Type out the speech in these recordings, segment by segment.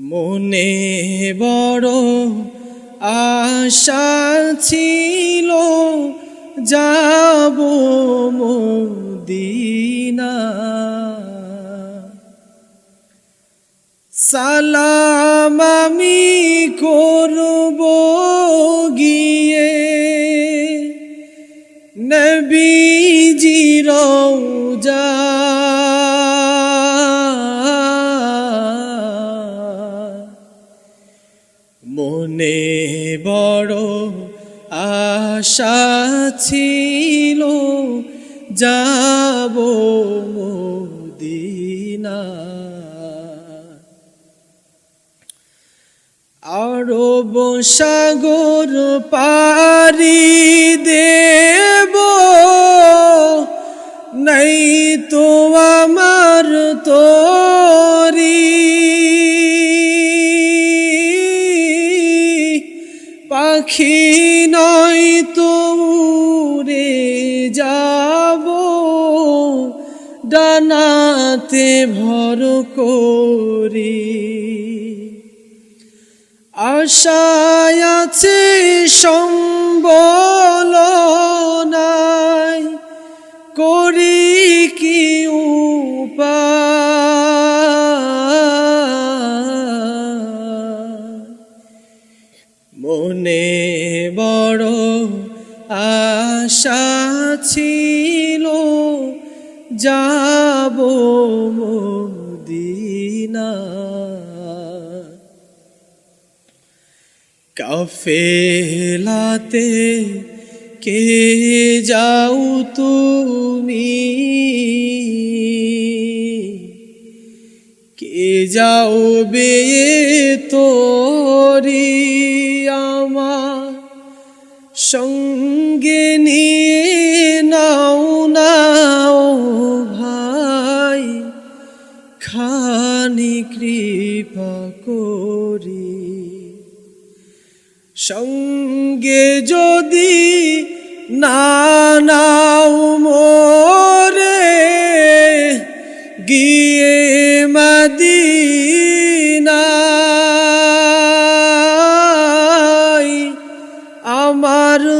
মনে বড় আশা ছিল যাব মদিনা। সালাম আমি করব গিয়ে নবীজি রওজা মনে বড় আশা ছিল যাব মদিনা আরব সাগর পারি দেব নাই তো আমার তোরি পাখি নয় তো উড়ে যাব। ডানাতে ভর করি। আশায় আছে সম্বল নাই। করি কি উপায়? মনে বড় আশা ছিল যাব মদিনা। কাফেলাতে কে যাও তুমি? যাও বে তোরি আমার সঙ্গে নিয়ে নাও নাও ভাই, খানি কৃপা করি। সঙ্গে যদি না নাও মোরে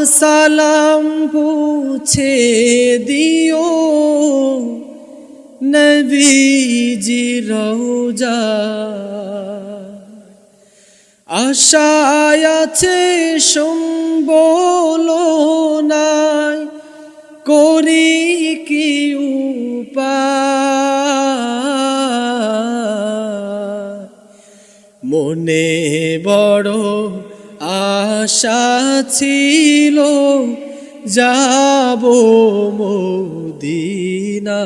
সালাম পুছে দিও। নবীজি রওজা। আশায় আছে সম্বল নাই করি কি উপায়? মনে বড় আশা ছিল যাব মদিনা।